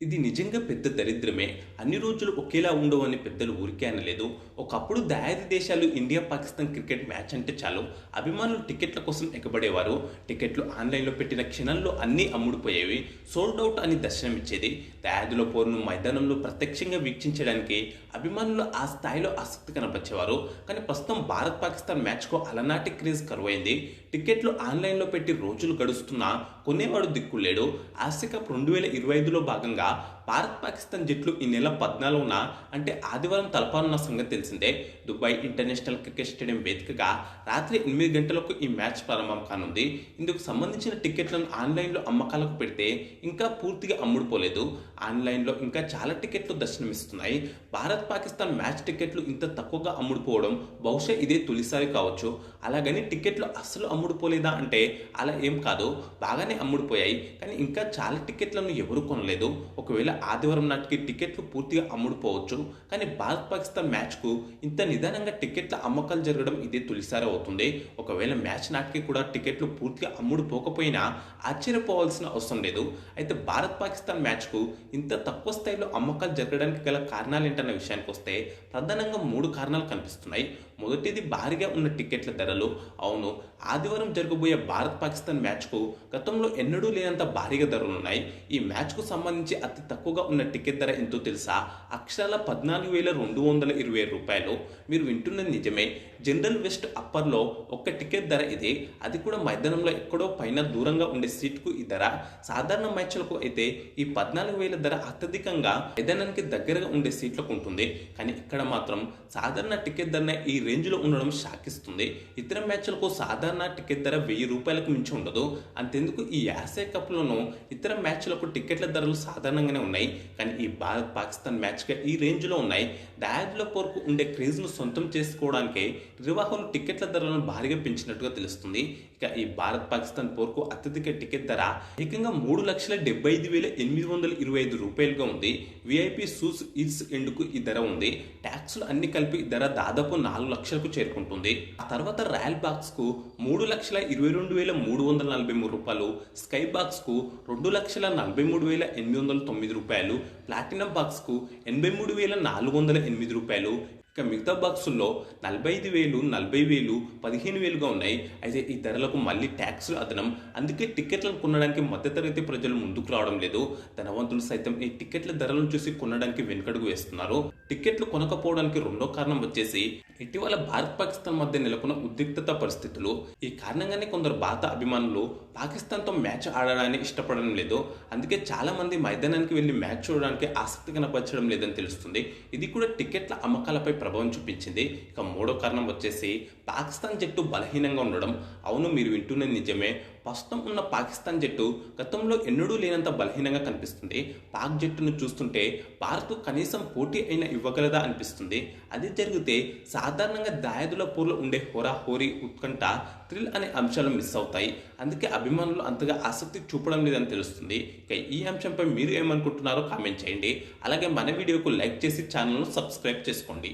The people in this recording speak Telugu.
ఇది నిజంగా పెద్ద దరిద్రమే. అన్ని రోజులు ఒకేలా ఉండవు అని పెద్దలు ఊరికే అనలేదు. ఒకప్పుడు దాయాది దేశాలు ఇండియా పాకిస్తాన్ క్రికెట్ మ్యాచ్ అంటే చాలు. అభిమానులు టికెట్ల కోసం ఎగబడేవారు. టికెట్లు ఆన్లైన్లో పెట్టిన క్షణంలో అన్నీ అమ్ముడుపోయేవి. సోల్డ్ అవుట్ అని దర్శనమిచ్చేది దాయాదిలో పోరును మైదానంలో ప్రత్యక్షంగా వీక్షించడానికి అభిమానులు ఆ స్థాయిలో ఆసక్తి కనపరిచేవారు. కానీ ప్రస్తుతం భారత్ పాకిస్తాన్ మ్యాచ్కు అలనాటి క్రేజ్ కరువైంది. టికెట్లు ఆన్లైన్లో పెట్టి రోజులు గడుస్తున్నా కొనేవాడు దిక్కులేడు. ఆసియా కప్ రెండు వేల ఇరవై ఐదులో భాగంగా భారత్ పాకిస్తాన్ జట్లు ఈ నెల పద్నాలుగున అంటే ఆదివారం తలపానున్న సంగతి తెలిసిందే. దుబాయ్ ఇంటర్నేషనల్ క్రికెట్ స్టేడియం వేదికగా రాత్రి ఎనిమిది గంటలకు ఈ మ్యాచ్ ప్రారంభం కానుంది. ఇందుకు సంబంధించిన టికెట్లను ఆన్లైన్లో అమ్మకాలకు పెడితే ఇంకా పూర్తిగా అమ్ముడుపోలేదు. ఆన్లైన్లో ఇంకా చాలా టికెట్లు దర్శనమిస్తున్నాయి. భారత్ పాకిస్తాన్ మ్యాచ్ టికెట్లు ఇంత తక్కువగా అమ్ముడుపోవడం బహుశా ఇదే తొలిసారి కావచ్చు. అలాగని టికెట్లు అస్సలు అమ్ముడుపోలేదా అంటే అలా ఏం కాదు. బాగానే అమ్ముడుపోయాయి. కానీ ఇంకా చాలా టికెట్లను ఎవరు కొనలేదు. ఒకవేళ ఆదివారం నాటికి టికెట్లు పూర్తిగా అమ్ముడుపోవచ్చు. కానీ భారత్ పాకిస్తాన్ మ్యాచ్కు ఇంత నిదానంగా టికెట్ల అమ్మకాలు జరగడం ఇదే తొలిసారి అవుతుంది. ఒకవేళ మ్యాచ్ నాటికి కూడా టికెట్లు పూర్తిగా అమ్ముడుపోకపోయినా ఆశ్చర్యపోవాల్సిన అవసరం లేదు. అయితే భారత్ పాకిస్తాన్ మ్యాచ్కు ఇంత తక్కువ స్థాయిలో అమ్మకాలు జరగడానికి గల కారణాలు ఏంటన్న విషయానికి వస్తే ప్రధానంగా మూడు కారణాలు కనిపిస్తున్నాయి. మొదటిది భారీగా ఉన్న టికెట్ల ధరలు. అవును ఆదివారం జరగబోయే భారత్ పాకిస్తాన్ మ్యాచ్కు గతంలో ఎన్నడూ లేనంత భారీగా ధరలు ఉన్నాయి ఈ మ్యాచ్కు సంబంధించి అతి తక్కువగా ఉన్న టికెట్ ధర ఎంతో తెలుసా? అక్షరాల పద్నాలుగు వేల రెండు వందల ఇరవై రూపాయలు. మీరు వింటున్నది నిజమే. జనరల్ వెస్ట్ అప్పర్లో ఒక్క టికెట్ ధర ఇది. అది కూడా మైదానంలో ఎక్కడో పైన దూరంగా ఉండే సీట్కు ఈ ధర. సాధారణ మ్యాచ్లకు అయితే ఈ పద్నాలుగు వేల ధర అత్యధికంగా మైదానానికి దగ్గరగా ఉండే సీట్లకు ఉంటుంది. కానీ ఇక్కడ మాత్రం సాధారణ టికెట్ ధర ఈ రేంజ్లో ఉండడం షాకిస్తుంది. ఇతర మ్యాచ్లకు సాధారణ టికెట్ ధర వెయ్యి రూపాయలకు మించి ఉండదు. అంతెందుకు ఈ యాసే కప్లోనూ ఇతర మ్యాచ్లకు టికెట్ల ధరలు సాధారణంగానే ఉన్నాయి. కానీ ఈ భారత్ పాకిస్తాన్ మ్యాచ్గా ఈ రేంజ్లో ఉన్నాయి. దాయాదుల పోరుకు ఉండే క్రేజ్ను సొంతం చేసుకోవడానికే నిర్వాహకులు టికెట్ల ధరలను భారీగా పెంచినట్టుగా తెలుస్తుంది. ఇక ఈ భారత్ పాకిస్తాన్ పోర్కు అత్యధిక టికెట్ ధర ఏకంగా మూడు లక్షల డెబ్బై ఐదు వేల ఎనిమిది వందల ఇరవై ఐదు రూపాయలుగా ఉంది. విఐపి సూస్ ఇట్స్ ఎందుకు ఈ ధర ఉంది. ట్యాక్స్లు అన్ని కలిపి ధర దాదాపు నాలుగు లక్షలకు చేరుకుంటుంది. ఆ తర్వాత రాయల్ బాక్స్కు మూడు లక్షల ఇరవై రెండు వేల మూడు వందల నలభై మూడు రూపాయలు స్కై బాక్స్కు రెండు లక్షల నలభై మూడు వేల ఎనిమిది వందల తొమ్మిది రూపాయలు ప్లాటినం బాక్స్కు ఎనభై మూడు వేల నాలుగు వందల ఎనిమిది రూపాయలు ఇక మిగతా బాక్సుల్లో నలభై ఐదు వేలు నలభై వేలు పదిహేను వేలుగా ఉన్నాయి. అయితే ఈ ధరలకు మళ్ళీ ట్యాక్సులు అదనం. అందుకే టికెట్లను కొనడానికి మధ్యతరగతి ప్రజలు ముందుకు రావడం లేదు. ధనవంతులు సైతం ఈ టికెట్ల ధరలను చూసి కొనడానికి వెనుకడుగు వేస్తున్నారు. టికెట్లు కొనకపోవడానికి రెండో కారణం వచ్చేసి ఇటీవల భారత్ పాకిస్తాన్ మధ్య నెలకొన్న ఉద్రిక్తత పరిస్థితులు. ఈ కారణంగానే కొందరు భారత అభిమానులు పాకిస్తాన్తో మ్యాచ్ ఆడడాన్ని ఇష్టపడడం లేదు. అందుకే చాలా మంది మైదానానికి వెళ్ళి మ్యాచ్ చూడడానికి ఆసక్తి కనపరచడం లేదని తెలుస్తుంది. ఇది కూడా టికెట్ల అమ్మకాలపై ప్రభావం చూపించింది. ఇక మూడో కారణం వచ్చేసి పాకిస్తాన్ జట్టు బలహీనంగా ఉండడం. అవును మీరు వింటున్నది నిజమే. ప్రస్తుతం ఉన్న పాకిస్తాన్ జట్టు గతంలో ఎన్నడూ లేనంత బలహీనంగా కనిపిస్తుంది. పాక్ జట్టును చూస్తుంటే భారత్ కనీసం పోటీ అయినా ఇవ్వగలదా అనిపిస్తుంది. అది జరిగితే సాధారణంగా దాయాదుల పోర్లో ఉండే హోరా హోరీ ఉత్కంఠ థ్రిల్ అనే అంశాలు మిస్ అవుతాయి. అందుకే అభిమానులు అంతగా ఆసక్తి చూపడం లేదని తెలుస్తుంది. ఇక ఈ అంశంపై మీరు ఏమనుకుంటున్నారో కామెంట్ చేయండి. అలాగే మన వీడియోకు లైక్ చేసి ఛానల్ను సబ్స్క్రైబ్ చేసుకోండి.